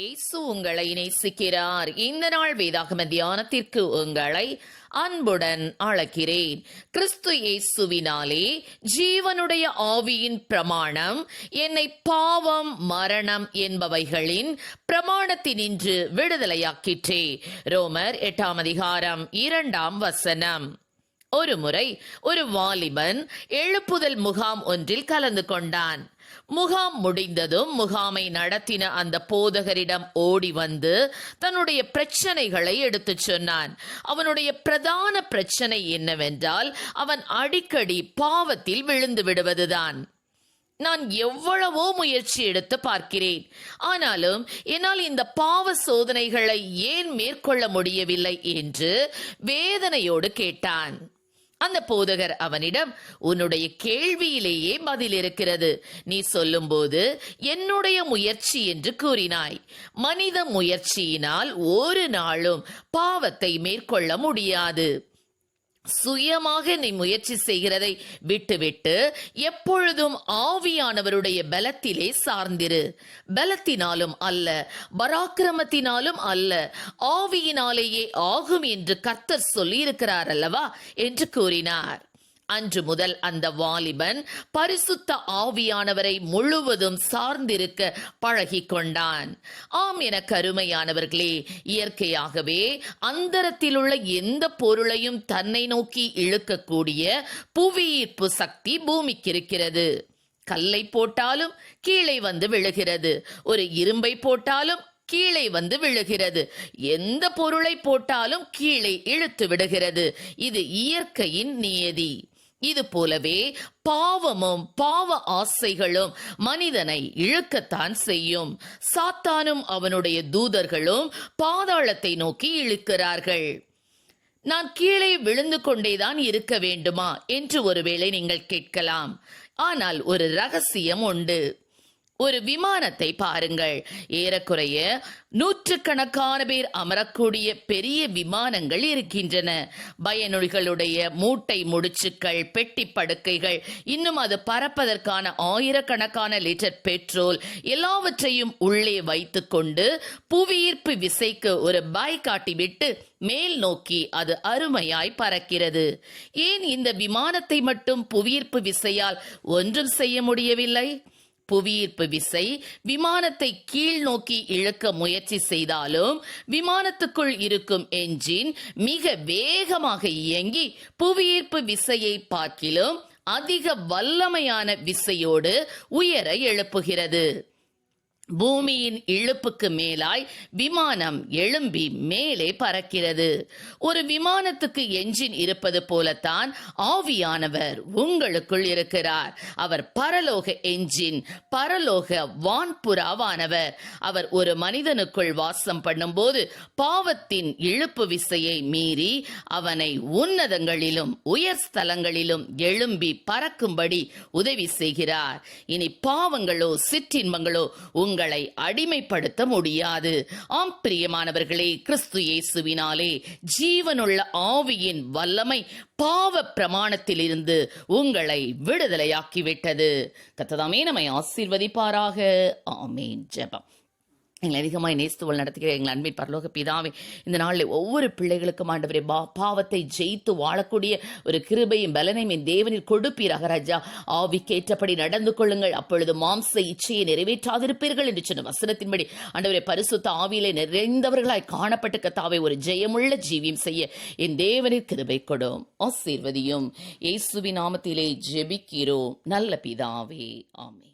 இயேசு உங்களை நேசிக்கிறார் இந்த நாள் வேதாகம தியானத்திற்கு உங்களை அன்புடன் அழைக்கிறேன். கிறிஸ்து இயேசுவினாலே ஜீவனுடைய ஆவியின் பிரமாணம் என்னை பாவம் மரணம் என்பவைகளின் பிரமாணத்தினின்று விடுதலையாக்கிற்றே. ரோமர் எட்டாம் அதிகாரம் இரண்டாம் வசனம். ஒரு முறை ஒரு வாலிபன் எழுப்புதல் முகாம் ஒன்றில் கலந்து கொண்டான். முகாம் முடிந்ததும் முகாமை நடத்தின அந்த போதகரிடம் ஓடி வந்து தன்னுடைய பிரச்சனைகளை எடுத்துச் சொன்னான். அவனுடைய பிரதான பிரச்சனை என்னவென்றால் அவன் அடிக்கடி பாவத்தில் விழுந்து விடுவதுதான். நான் எவ்வளவோ முயற்சி எடுத்து பார்க்கிறேன். ஆனாலும் என்னால் இந்த பாவ சோதனைகளை ஏன் மேற்கொள்ள முடியவில்லை என்று வேதனையோடு கேட்டான். அந்த போதகர் அவனிடம் உன்னுடைய கேள்வியிலேயே பதில் இருக்கிறது நீ சொல்லும்போது என்னுடைய முயற்சி என்று கூறினாய். மனித முயற்சியினால் ஒரு நாளும் பாவத்தை மேற்கொள்ள முடியாது. சுயமாக நீ முயற்சி செய்கிறதை விட்டுவிட்டு எப்பொழுதும் ஆவியானவருடைய பலத்திலே சார்ந்திரு. பலத்தினாலும் அல்ல பராக்கிரமத்தினாலும் அல்ல ஆவியினாலேயே ஆகும் என்று கர்த்தர் சொல்லியிருக்கிறார் அல்லவா? என்று கூறினார். அன்று முதல் அந்த வாலிபன் பரிசுத்த ஆவியானவரை முழுவதும் சார்ந்திருக்க பழகி கொண்டான் ஆம் என கருமையானவர்களே இயற்கையாகவே அந்தரத்தில் உள்ள எந்த பொருளையும் தன்னை நோக்கி இழுக்கக்கூடிய புவியீர்ப்பு சக்தி பூமிக்கு இருக்கிறது கல்லை போட்டாலும் கீழே வந்து விழுகிறது. ஒரு இரும்பை போட்டாலும் கீழே வந்து விழுகிறது. எந்த பொருளை போட்டாலும் கீழே இழுத்து விடுகிறது. இது இயற்கையின் நியதி இது போலவே பாவமும் பாவ ஆசைகளும் மனிதனை இழுக்கத்தான் செய்யும். சாத்தானும் அவனுடைய தூதர்களும் பாதாளத்தை நோக்கி இழுக்கிறார்கள். நான் கீழே விழுந்து கொண்டேதான் இருக்க வேண்டுமா? என்று ஒருவேளை நீங்கள் கேட்கலாம். ஆனால் ஒரு ரகசியம் உண்டு. ஒரு விமானத்தை பாருங்கள். ஏறக்குறைய நூற்றுக்கணக்கான பேர் அமரக்கூடிய பெரிய விமானங்கள் இருக்கின்றன. பயனொழிகளுடைய மூட்டை முடிச்சுக்கள் பெட்டி படுக்கைகள் இன்னும் அது பறப்பதற்கான ஆயிரக்கணக்கான லிட்டர் பெட்ரோல் எல்லாவற்றையும் உள்ளே வைத்துக்கொண்டு புவியீர்ப்பு விசைக்கு ஒரு பாய் காட்டிவிட்டு மேல் நோக்கி அது அருமையாய் பறக்கிறது. ஏன் இந்த விமானத்தை மட்டும் புவியீர்ப்பு விசையால் ஒன்றும் செய்ய முடியவில்லை? புவியீர்ப்பு விசை விமானத்தை கீழ் நோக்கி இழுக்க முயற்சி செய்தாலும் விமானத்துக்குள் இருக்கும் என்ஜின் மிக வேகமாக இயங்கி புவியீர்ப்பு விசையை பார்க்கிலும் அதிக வல்லமையான விசையோடு உயர எழுப்புகிறது. பூமியின் இழுப்புக்கு மேலாய் விமானம் எழும்பி மேலே பறக்கிறது. ஒரு விமானத்துக்கு என்ஜின் இருப்பது போலத்தான் ஆவியானவர் உங்களுக்குள் இருக்கிறார். அவர் பரலோக என்ஜின் பரலோக வான்புறாவானவர். அவர் ஒரு மனிதனுக்குள் வாசம் பண்ணும்போது பாவத்தின் இழுப்பு விசையை மீறி அவனை உன்னதங்களிலும் உயர் ஸ்தலங்களிலும் எழும்பி பறக்கும்படி உதவி செய்கிறார். இனி பாவங்களோ சிற்றின்பங்களோ உங்கள் உங்களை அடிமைப்படுத்த முடியாது. ஆம் பிரியமானவர்களே கிறிஸ்து இயேசுவினாலே ஜீவனுள்ள ஆவியின் வல்லமை பாவ பிரமாணத்திலிருந்து உங்களை விடுதலையாக்கிவிட்டது. கத்ததாமே நம்மை ஆசீர்வதிப்பாராக. ஆமேன். ஜெபம். எங்களை அதிகமாய் நேஸ்துவல் நடத்துகிற எங்கள் அன்பின் பரலோக பிதாவே இந்த நாளில் ஒவ்வொரு பிள்ளைகளுக்கும் ஆண்டவரே பா பாவத்தை ஜெயித்து வாழக்கூடிய ஒரு கிருபையும் பலனையும் என் தேவனில் கொடுப்பீராக ராஜா. ஆவிக்கேற்றபடி நடந்து கொள்ளுங்கள். அப்பொழுது மாம்ச இச்சையை நிறைவேற்றாதிருப்பீர்கள் என்று சொன்ன வசனத்தின்படி ஆண்டவரே பரிசுத்த ஆவியிலே நிறைந்தவர்களாய் காணப்பட்ட கத்தாவை ஒரு ஜெயமுள்ள ஜீவியம் செய்ய என் தேவனில் கிருபை கொடும். ஆசீர்வதியும். இயேசுவின் நாமத்திலே ஜெபிக்கிறோம். நல்ல பிதாவே. ஆமே